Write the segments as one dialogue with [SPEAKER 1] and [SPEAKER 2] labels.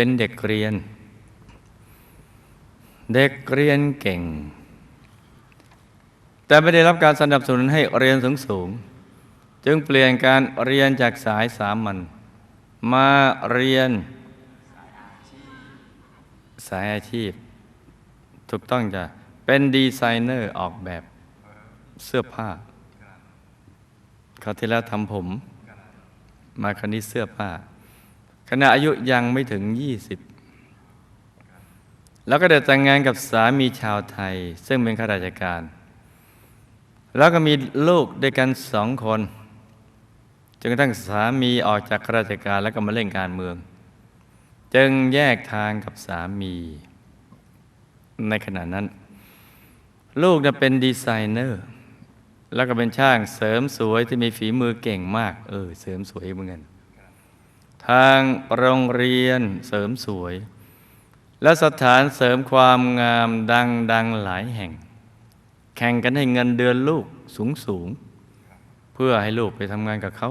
[SPEAKER 1] เป็นเด็กเรียน เด็กเรียนเก่ง แต่ไม่ได้รับการสนับสนุนให้เรียนสูงสูง จึงเปลี่ยนการเรียนจากสายสามัญมาเรียนสายอาชีพ ถูกต้องจะเป็นดีไซเนอร์ออกแบบเสื้อผ้าเขาที่แล้วทำผม มาคราวนี้เสื้อผ้า ขณะอายุยังไม่ถึง 20 แล้วก็ได้แต่งงานกับสามีชาวไทย ซึ่งเป็นข้าราชการ แล้วก็มีลูกด้วยกันสองคนจนกระทั่งสามีออกจากข้าราชการแล้วก็มาเล่นการเมือง จึงแยกทางกับสามี ในขณะนั้น ลูกน่ะเป็นดีไซเนอร์ แล้วก็เป็นช่างเสริมสวยที่มีฝีมือเก่งมาก เออ เสริมสวยเหมือนกัน ทางโรงเรียนเสริมสวย และสถานเสริมความงามดังดังหลายแห่ง แข่งกันให้เงินเดือนลูกสูงสูง เพื่อให้ลูกไปทำงานกับเขา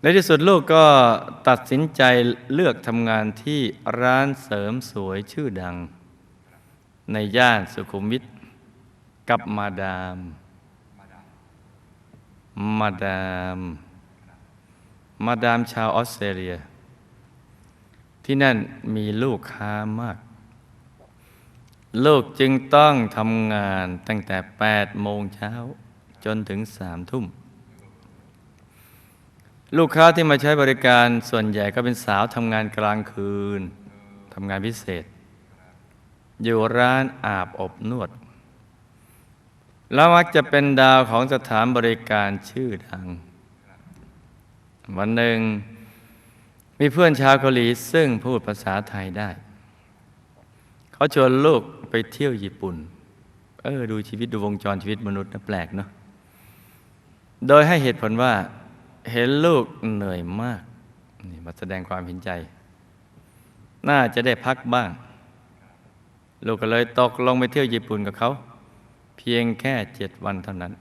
[SPEAKER 1] ในที่สุดลูกก็ตัดสินใจเลือกทำงานที่ร้านเสริมสวยชื่อดัง ในย่านสุขุมวิทกับมาดาม มาดาม มาดามชาวออสเตรเลีย ที่นั่นมีลูกค้ามาก ลูกจึงต้องทำงานตั้งแต่ 8 โมงเช้าจนถึง3ทุ่ม ลูกค้าที่มาใช้บริการส่วนใหญ่ก็เป็นสาวทำงานกลางคืนทำงานพิเศษ อยู่ร้านอาบอบนวด แล้วมักจะเป็นดาวของสถานบริการชื่อดัง วันหนึ่ง มีเพื่อนชาวเกาหลีซึ่งพูดภาษาไทยได้ เขาชวนลูกไปเที่ยวญี่ปุ่น เออดูชีวิตดูวงจรชีวิตมนุษย์นะแปลกเนาะโดยให้เหตุผลว่าเห็นลูกเหนื่อยมาก นี่มาแสดงความเห็นใจ น่าจะได้พักบ้าง ลูกก็เลยตกลงไปเที่ยวญี่ปุ่นกับเขา เพียงแค่เจ็ดวันเท่านั้น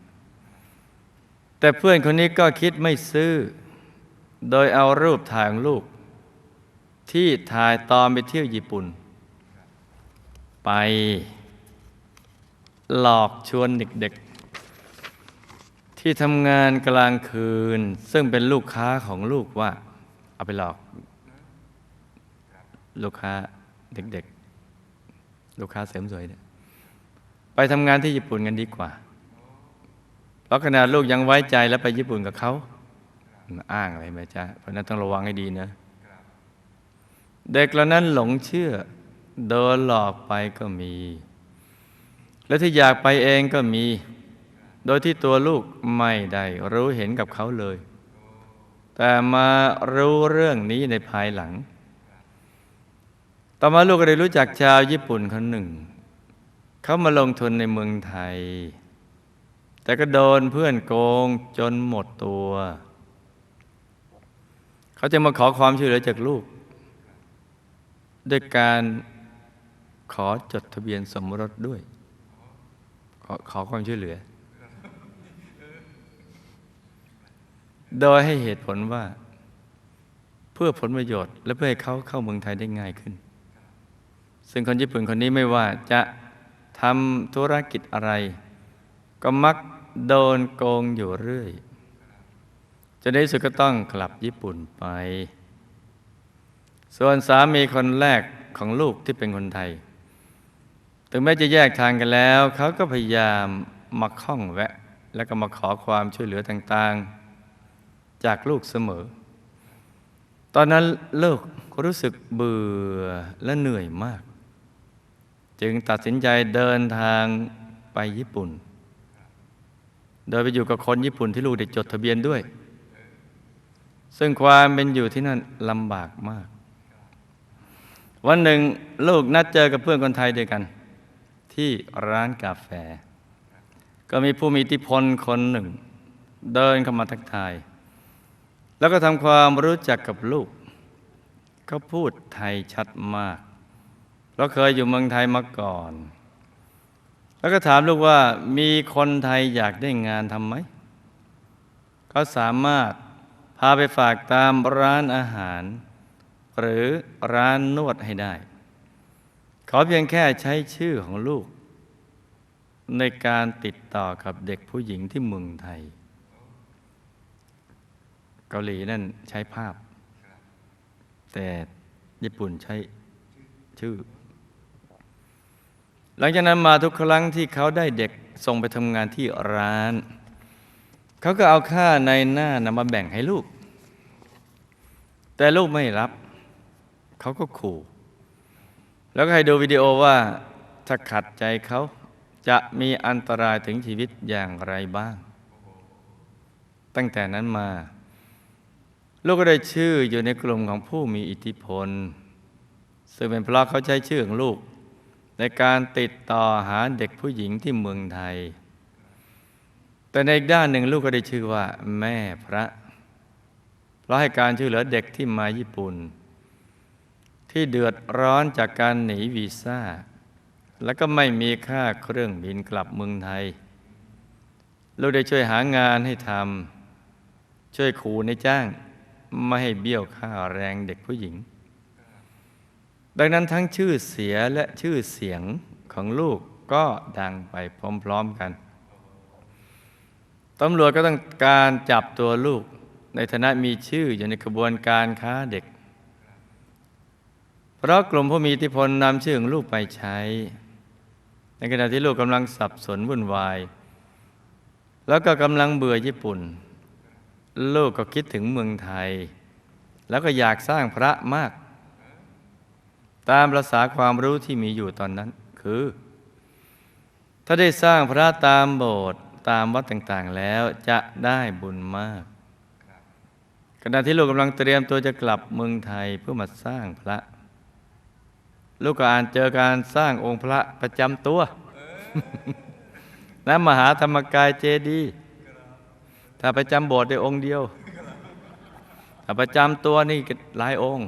[SPEAKER 1] แต่เพื่อนคนนี้ก็คิดไม่ซื้อ โดยเอารูปถ่ายของลูก ที่ถ่ายตอนไปเที่ยวญี่ปุ่น ไป หลอกชวนเด็กๆ ที่ทำงานกลางคืน ซึ่งเป็นลูกค้าของลูกว่า เอาไปหลอก ลูกค้าเด็กๆ ลูกค้าเสริมสวยเนี่ยไปทำงานที่ญี่ปุ่นกันดีกว่า เพราะขนาดลูกยังไว้ใจแล้วไปญี่ปุ่นกับเขา อ้างอะไรไหมจ๊ะ เพราะนั้นต้องระวังให้ดีนะ เด็กเหล่านั้นหลงเชื่อ โดนหลอกไปก็มี และที่อยากไปเองก็มี โดยที่ตัวลูกไม่ได้รู้เห็นกับเขาเลย แต่มารู้เรื่องนี้ในภายหลัง ต่อมาลูกก็ได้รู้จักชาวญี่ปุ่นคนหนึ่ง เขามาลงทุนในเมืองไทยแต่ก็โดนเพื่อนโกงจนหมดตัว เขาจะมาขอความช่วยเหลือจากลูก ด้วยการขอจดทะเบียนสมรสด้วย ขอขอความช่วยเหลือ โดยให้เหตุผลว่า เพื่อผลประโยชน์ และเพื่อให้เขาเข้าเมืองไทยได้ง่ายขึ้น ซึ่งคนญี่ปุ่นคนนี้ไม่ว่าจะทำธุรกิจอะไร ก็มักโดนโกงอยู่เรื่อย จนในสุดก็ต้องกลับญี่ปุ่นไป ส่วนสามีคนแรกของลูกที่เป็นคนไทย ถึงแม้จะแยกทางกันแล้ว เขาก็พยายามมาข้องแวะ แล้วก็มาขอความช่วยเหลือต่างๆ จากลูกเสมอ ตอนนั้นลูกรู้สึกเบื่อและเหนื่อยมาก จึงตัดสินใจเดินทางไปญี่ปุ่น โดยไปอยู่กับคนญี่ปุ่นที่ลูกได้จดทะเบียนด้วย ซึ่งความเป็นอยู่ที่นั่นลำบากมาก วันหนึ่งลูกนัดเจอกับเพื่อนคนไทยด้วยกัน ที่ร้านกาแฟ ก็มีผู้มีอิทธิพลคนหนึ่ง เดินเข้ามาทักทาย แล้วก็ทำความรู้จักกับลูก เขาพูดไทยชัดมากเราเคยอยู่เมืองไทยมาก่อน แล้วก็ถามลูกว่ามีคนไทยอยากได้งานทำไหมเขาสามารถาไปฝากตามร้านอาหาร หรือร้านนวดให้ได้เขาเพียงแค่ใช้ชื่อของลูก ในการติดต่อกับเด็กผู้หญิงที่เมืองไทย เกาหลีนั่นใช้ภาพ แต่ญี่ปุ่นใช้ชื่อ หลังจากนั้นมาทุกครั้งที่เขาได้เด็กส่งไปทำงานที่ร้าน เขาก็เอาค่าในหน้านำมาแบ่งให้ลูก แต่ลูกไม่รับ เขาก็ขู่ แล้วก็ให้ดูวิดีโอว่าถ้าขัดใจเขาจะมีอันตรายถึงชีวิตอย่างไรบ้าง ตั้งแต่นั้นมา ลูกก็ได้ชื่ออยู่ในกลุ่มของผู้มีอิทธิพล ซึ่งเป็นเพราะเขาใช้ชื่อของลูก ในการติดต่อหาเด็กผู้หญิงที่เมืองไทย แต่ในอีกด้านหนึ่งลูกก็ได้ชื่อว่า แม่พระ เราะให้การช่วยเหลือเด็กที่มาญี่ปุ่น ที่เดือดร้อนจากการหนีวีซ่า แล้วก็ไม่มีค่าเครื่องบินกลับเมืองไทยลูกได้ช่วยหางานให้ทำช่วยขู่ในจ้าง ไม่ให้เบี้ยวค่าแรงเด็กผู้หญิง ดังนั้นทั้งชื่อเสียและชื่อเสียงของลูกก็ดังไปพร้อม ๆกันตำรวจก็ต้องการจับตัวลูก ในฐานะมีชื่ออยู่ในกระบวนการค้าเด็ก เพราะกลุ่มผู้มีอิทธิพลนำชื่อของลูกไปใช้ ในขณะที่ลูกกำลังสับสนวุ่นวาย แล้วก็กำลังเบื่อญี่ปุ่น ลูกก็คิดถึงเมืองไทย แล้วก็อยากสร้างพระมาก ตามภาษาความรู้ที่มีอยู่ตอนนั้นคือ ถ้าได้สร้างพระตามโบสถ์ตามวัดต่างๆแล้วจะได้บุญมาก ขณะที่ลูกกำลังเตรียมตัวจะกลับเมืองไทยเพื่อมาสร้างพระ ลูกก็อ่านเจอการสร้างองค์พระประจำตัวณมหาธรรมกายเจดีถ้าประจำโบสถ์ได้องค์เดียวถ้าประจำตัวนี่หลายองค์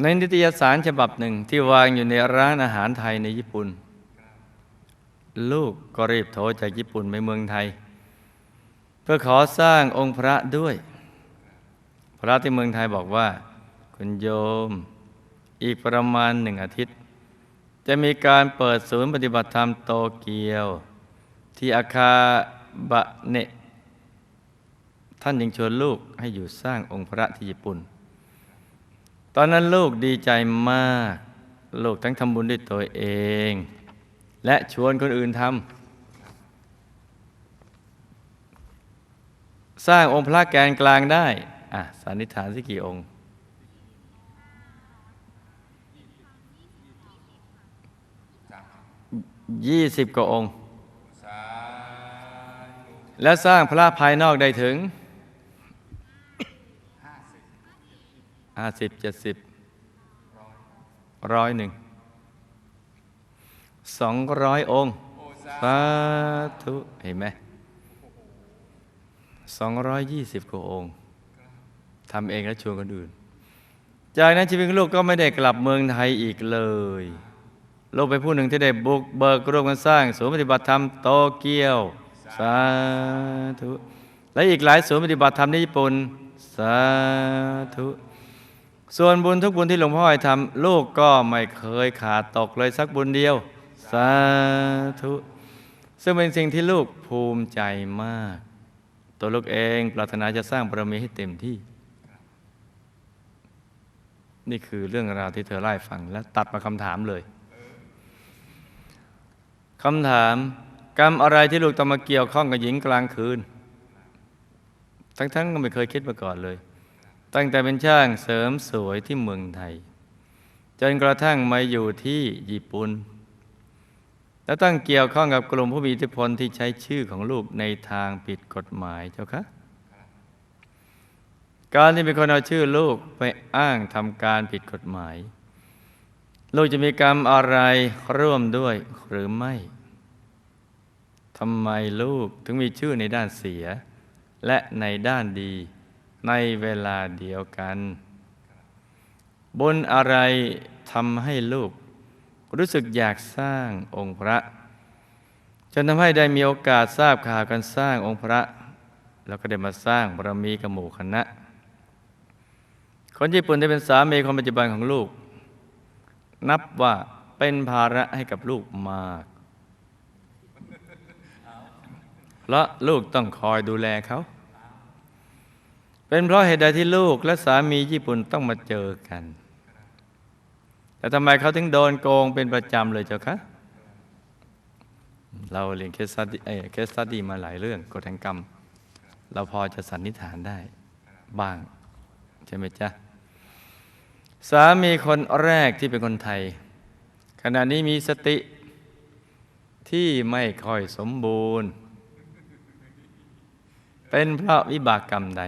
[SPEAKER 1] ในนิตยสารฉบับหนึ่งที่วางอยู่ในร้านอาหารไทยในญี่ปุ่น ลูกก็รีบโทรจากญี่ปุ่นไปเมืองไทย เพื่อขอสร้างองค์พระด้วย พระที่เมืองไทยบอกว่า คุณโยม อีกประมาณหนึ่งอาทิตย์ จะมีการเปิดศูนย์ปฏิบัติธรรมโตเกียว ที่อาคาบะเนะท่านยังชวนลูกให้อยู่สร้างองค์พระที่ญี่ปุ่น ตอนนั้นลูกดีใจมาก ลูกทั้งทำบุญด้วยตัวเอง และชวนคนอื่นทำ สร้างองค์พระแกนกลางได้ อะสันนิษฐานสิกี่องค์ ยี่สิบกว่าองค์ แล้วสร้างพระภายนอกได้ถึงห้าสิบเจ็ดสิบร้อยหนึ่งสองร้อยองค์ สาธุ เห็นไหม สองร้อยยี่สิบกว่าองค์ทำเองและชวนคนอื่น จากนั้นชีวิตลูกก็ไม่ได้กลับเมืองไทยอีกเลย ลูกเป็นผู้หนึ่งที่ได้บุกเบิกร่วมกันสร้างศูนย์ปฏิบัติธรรมโตเกียว สาธุ และอีกหลายศูนย์ปฏิบัติธรรมในญี่ปุ่น สาธุ ส่วนบุญทุกบุญที่หลวงพ่อให้ทำลูกก็ไม่เคยขาดตกเลยสักบุญเดียว สาธุ ซึ่งเป็นสิ่งที่ลูกภูมิใจมาก ตัวลูกเองปรารถนาจะสร้างบารมีให้เต็มที่ นี่คือเรื่องราวที่เธอไล่ฟังและตัดมาคำถามเลยคำถาม กรรมอะไรที่ลูกต้องมาเกี่ยวข้องกับหญิงกลางคืน ทั้งๆก็ไม่เคยคิดมาก่อนเลย ตั้งแต่เป็นช่างเสริมสวยที่เมืองไทย จนกระทั่งมาอยู่ที่ญี่ปุ่น และต้องเกี่ยวข้องกับกลุ่มผู้มีอิทธิพลที่ใช้ชื่อของลูกในทางผิดกฎหมายเจ้าคะการที่มีคนเอาชื่อลูกไปอ้างทำการผิดกฎหมาย ลูกจะมีกรรมอะไรร่วมด้วยหรือไม่ทำไมลูกถึงมีชื่อในด้านเสีย และในด้านดีในเวลาเดียวกันบุญอะไรทำให้ลูก รู้สึกอยากสร้างองค์พระ จนทำให้ได้มีโอกาสทราบข่าวการสร้างองค์พระ แล้วก็ได้มาสร้างบารมีกับหมู่คณะ คนญี่ปุ่นที่เป็นสามีคนปัจจุบันของลูก นับว่าเป็นภาระให้กับลูกมากและลูกต้องคอยดูแลเขาเป็นเพราะเหตุใดที่ลูกและสามีญี่ปุ่นต้องมาเจอกัน แต่ทำไมเขาถึงโดนโกงเป็นประจำเลยเจ้าคะเราเรียนเคสตัดดี้เคสตัดดี้มาหลายเรื่องกฎแห่งกรรม เราพอจะสันนิษฐานได้บ้าง ใช่ไหมจ๊ะ สามีคนแรกที่เป็นคนไทย ขณะนี้มีสติที่ไม่ค่อยสมบูรณ์ เป็นเพราะวิบากกรรมใด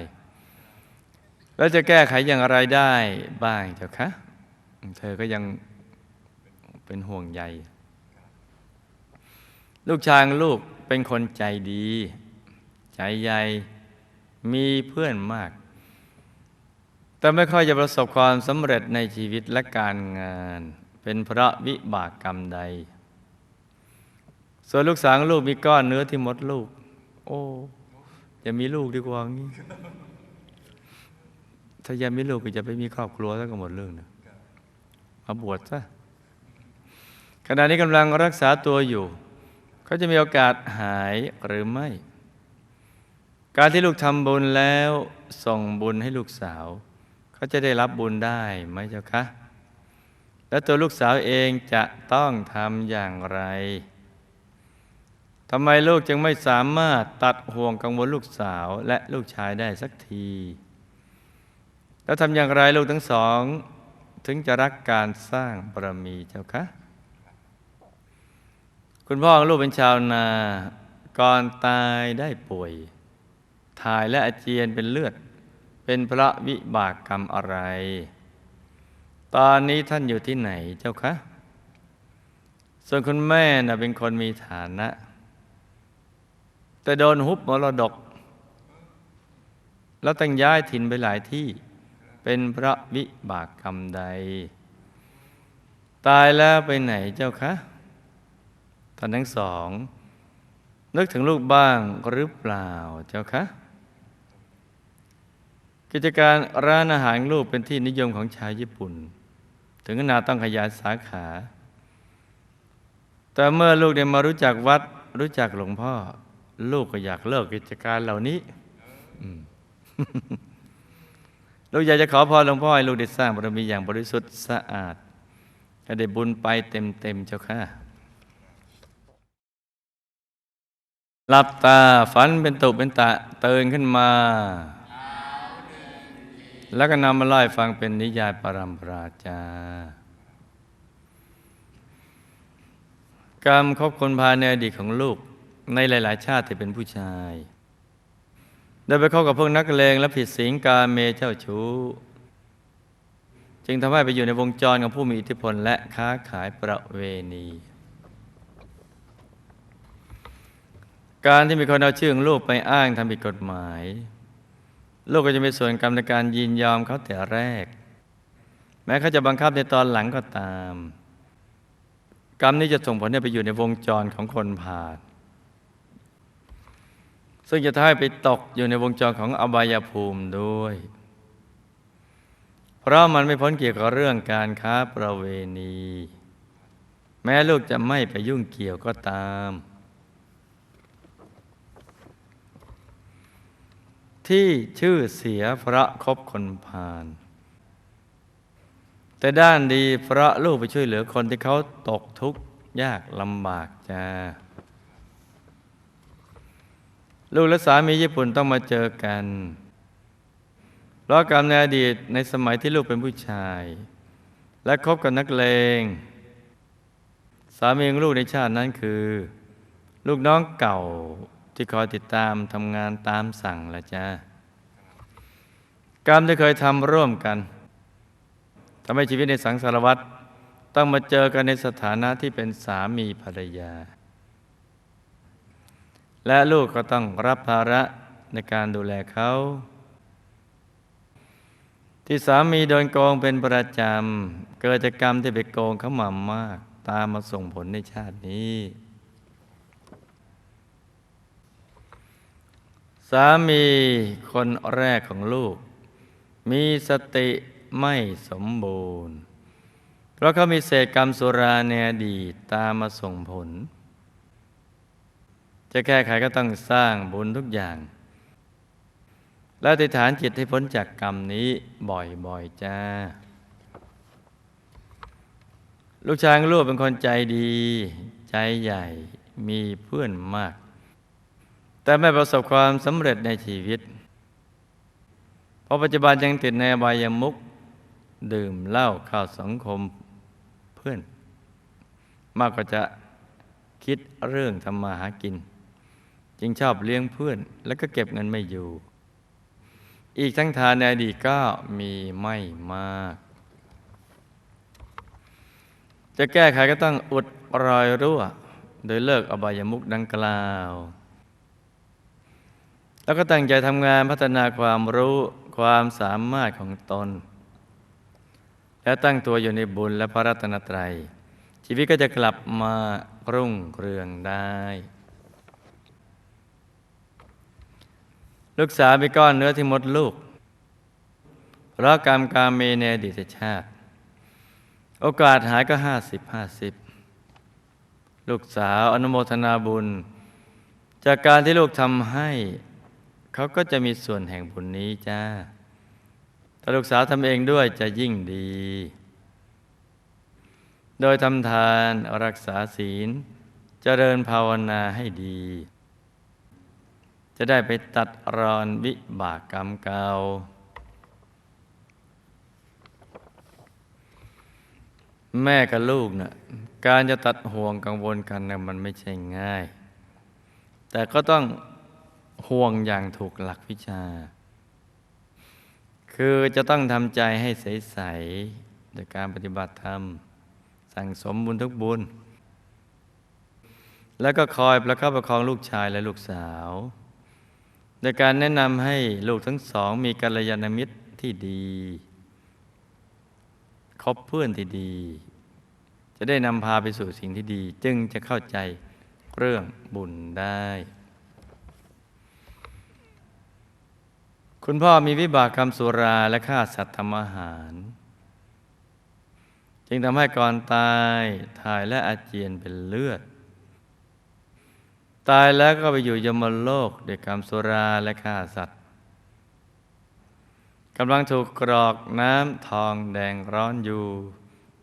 [SPEAKER 1] แล้วจะแก้ไขอย่างไรได้บ้างเจ้าคะ เธอก็ยังเป็นห่วงใย ลูกชายลูกเป็นคนใจดี ใจใหญ่มีเพื่อนมาก แต่ไม่ค่อยจะประสบความสำเร็จในชีวิตและการงาน เป็นเพราะวิบากกรรมใด ส่วนลูกสาวลูกมีก้อนเนื้อที่มดลูก โอ้อย่ามีลูกดีกว่างี้ ถ้ายังมีลูกก็จะไปมีครอบครัวแล้วก็หมดเรื่องนะ มาบวชซะขณะนี้กำลังรักษาตัวอยู่ เขาจะมีโอกาสหายหรือไม่ การที่ลูกทำบุญแล้วส่งบุญให้ลูกสาว เขาจะได้รับบุญได้ไหมเจ้าคะแล้วตัวลูกสาวเองจะต้องทำอย่างไรทำไมลูกจึงไม่สามารถตัดห่วงกังวลลูกสาวและลูกชายได้สักที แล้วทำอย่างไรลูกทั้งสอง ถึงจะรักการสร้างบารมีเจ้าคะคุณพ่อของลูกเป็นชาวนา ก่อนตายได้ป่วย ถ่ายและอาเจียนเป็นเลือด เป็นพระวิบากกรรมอะไร ตอนนี้ท่านอยู่ที่ไหนเจ้าคะ ส่วนคุณแม่น่ะเป็นคนมีฐานะ แต่โดนฮุบมรดก แล้วต้องย้ายถิ่นไปหลายที่ เป็นพระวิบากกรรมใด ตายแล้วไปไหนเจ้าคะท่านทั้งสอง นึกถึงลูกบ้างหรือเปล่าเจ้าคะกิจการร้านอาหารลูกเป็นที่นิยมของชาวญี่ปุ่น ถึงขนาดต้องขยายสาขา แต่เมื่อลูกได้มารู้จักวัด รู้จักหลวงพ่อ ลูกก็อยากเลิกกิจการเหล่านี้ ลูกอยากจะขอพรหลวงพ่อให้ลูกได้สร้างบารมีอย่างบริสุทธิ์สะอาดให้ได้บุญไปเต็มๆเจ้าค่ะหลับตาฝันเป็นตุเป็นตะเตื่นขึ้นมา แล้วก็นำมาเล่ฟังเป็นนิยายปรัมปราจากรรมครบคนพาในอดีตของลูกในหลาย ๆ ชาติที่เป็นผู้ชาย ได้ไปเข้ากับพวกนักเลงและผิดศีลกาเมเจ้าชู้ จึงทำให้ไปอยู่ในวงจรของผู้มีอิทธิพลและค้าขายประเวณี การที่มีคนเอาชื่อของลูกไปอ้างทำผิดกฎหมาย ลูกก็จะมีส่วนกรรมในการยินยอมเขาแต่แรก แม้เขาจะบังคับในตอนหลังก็ตาม กรรมนี้จะส่งผลให้ไปอยู่ในวงจรของคนผ่าน ซึ่งจะทำให้ไปตกอยู่ในวงจรของอบายภูมิด้วย เพราะมันไม่พ้นเกี่ยวกับเรื่องการค้าประเวณี แม้ลูกจะไม่ไปยุ่งเกี่ยวก็ตาม ที่ชื่อเสียพระคบคนพาลแต่ด้านดีพระลูกไปช่วยเหลือคนที่เขาตกทุกข์ยากลำบากจ้า ลูกและสามีญี่ปุ่นต้องมาเจอกัน เพราะกรรมในอดีตในสมัยที่ลูกเป็นผู้ชาย และคบกับนักเลง สามีของลูกในชาตินั้นคือ ลูกน้องเก่าที่คอยติดตามทำงานตามสั่งละจ้ากรรมที่เคยทำร่วมกันทำให้ชีวิตในสังสารวัตรต้องมาเจอกันในสถานะที่เป็นสามีภรรยา และลูกก็ต้องรับภาระในการดูแลเขา ที่สามีโดนโกงเป็นประจำ เกิดจากกรรมที่ไปโกงเขามามาก ตามมาส่งผลในชาตินี้ สามีคนแรกของลูก มีสติไม่สมบูรณ์ เพราะเขามีเศษกรรมสุราในอดีตตามมาส่งผล จะแก้ไขก็ต้องสร้างบุญทุกอย่าง และติฐานจิตให้พ้นจากกรรมนี้บ่อยๆจ้า ลูกชายลูกเป็นคนใจดี ใจใหญ่มีเพื่อนมาก แต่ไม่ประสบความสำเร็จในชีวิต เพราะปัจจุบันยังติดในอบายมุขดื่มเหล้าเข้าสังคมเพื่อน มากกว่าจะคิดเรื่องทำมาหากิน จึงชอบเลี้ยงเพื่อน แล้วก็เก็บเงินไม่อยู่ อีกทั้งทานในอดีตก็มีไม่มาก จะแก้ไขก็ต้องอุดรอยรั่ว โดยเลิกอบายมุขดังกล่าว แล้วก็ตั้งใจทำงานพัฒนาความรู้ความสามารถของตน และตั้งตัวอยู่ในบุญและพระรัตนตรัย ชีวิตก็จะกลับมารุ่งเรืองได้ ลูกสาวมีก้อนเนื้อที่มดลูก เพราะกรรมกาเมในอดีตชาติ โอกาสหายก็ห้าสิบห้าสิบลูกสาวอนุโมทนาบุญ จากการที่ลูกทำให้ เขาก็จะมีส่วนแห่งบุญนี้จ้าถ้าลูกสาวทำเองด้วยจะยิ่งดี โดยทำทานรักษาศีลเจริญภาวนาให้ดี จะได้ไปตัดรอนวิบากกรรมเก่าแม่กับลูกนะ่ะการจะตัดห่วงกังวลกันนะมันไม่ใช่ง่าย แต่ก็ต้องห่วงอย่างถูกหลักวิชา คือจะต้องทำใจให้ใสๆโดยการปฏิบัติธรรม สั่งสมบุญทุกบุญ แล้วก็คอยประคับประคองลูกชายและลูกสาว โดยการแนะนำให้ลูกทั้งสองมีกัลยาณมิตรที่ดีคบเพื่อนที่ดี จะได้นำพาไปสู่สิ่งที่ดี จึงจะเข้าใจเรื่องบุญได้ คุณพ่อมีวิบากกรรมสุราและฆ่าสัตว์ทำอาหาร จึงทำให้ก่อนตายถ่ายและอาเจียนเป็นเลือด ตายแล้วก็ไปอยู่ยมโลกด้วยกรรมสุราและฆ่าสัตว์กำลังถูกกรอกน้ำทองแดงร้อนอยู่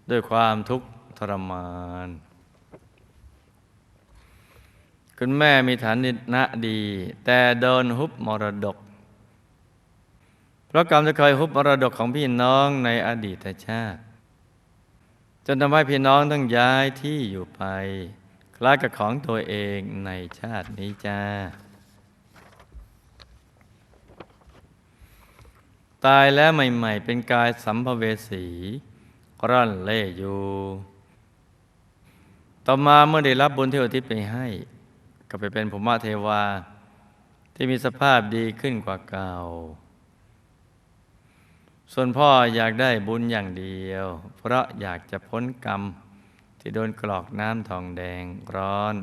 [SPEAKER 1] ด้วยความทุกข์ทรมาน คุณแม่มีฐานะดี แต่โดนฮุบมรดก เพราะกรรมจะเคยฮุบมรดกของพี่น้องในอดีตชาติ จนทำให้พี่น้องต้องย้ายที่อยู่ไป คล้ายกับของตัวเองในชาตินี้จ้า ตายแล้วใหม่ ๆ เป็นกายสัมภเวสีร่อนเล่อยู่ ต่อมาเมื่อได้รับบุญที่อุทิศไปให้ ก็ไปเป็นภูมิเทวา ที่มีสภาพดีขึ้นกว่าเก่า ส่วนพ่ออยากได้บุญอย่างเดียว เพราะอยากจะพ้นกรรม ที่โดนกรอกน้ำทองแดงร้อน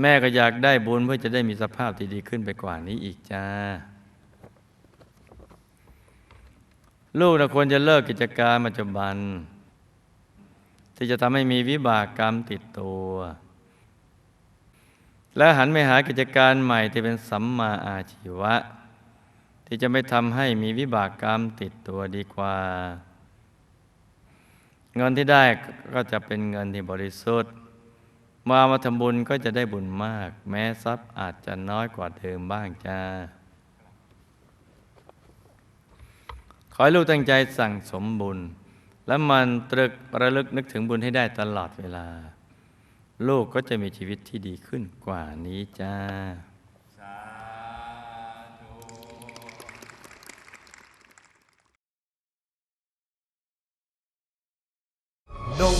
[SPEAKER 1] แม่ก็อยากได้บุญเพื่อจะได้มีสภาพที่ดีขึ้นไปกว่านี้อีกจ้า ลูกนะควรจะเลิกกิจการปัจจุบัน ที่จะทำให้มีวิบากกรรมติดตัว และหันไปหากิจการใหม่ที่เป็นสัมมาอาชีวะ ที่จะไม่ทำให้มีวิบากกรรมติดตัวดีกว่า เงินที่ได้ก็จะเป็นเงินที่บริสุทธิ์มามาทำบุญก็จะได้บุญมาก แม้ทรัพย์อาจจะน้อยกว่าเดิมบ้างจ้าขอให้ลูกตั้งใจสั่งสมบุญ และมันตรึกระลึกนึกถึงบุญให้ได้ตลอดเวลา ลูกก็จะมีชีวิตที่ดีขึ้นกว่านี้จ้า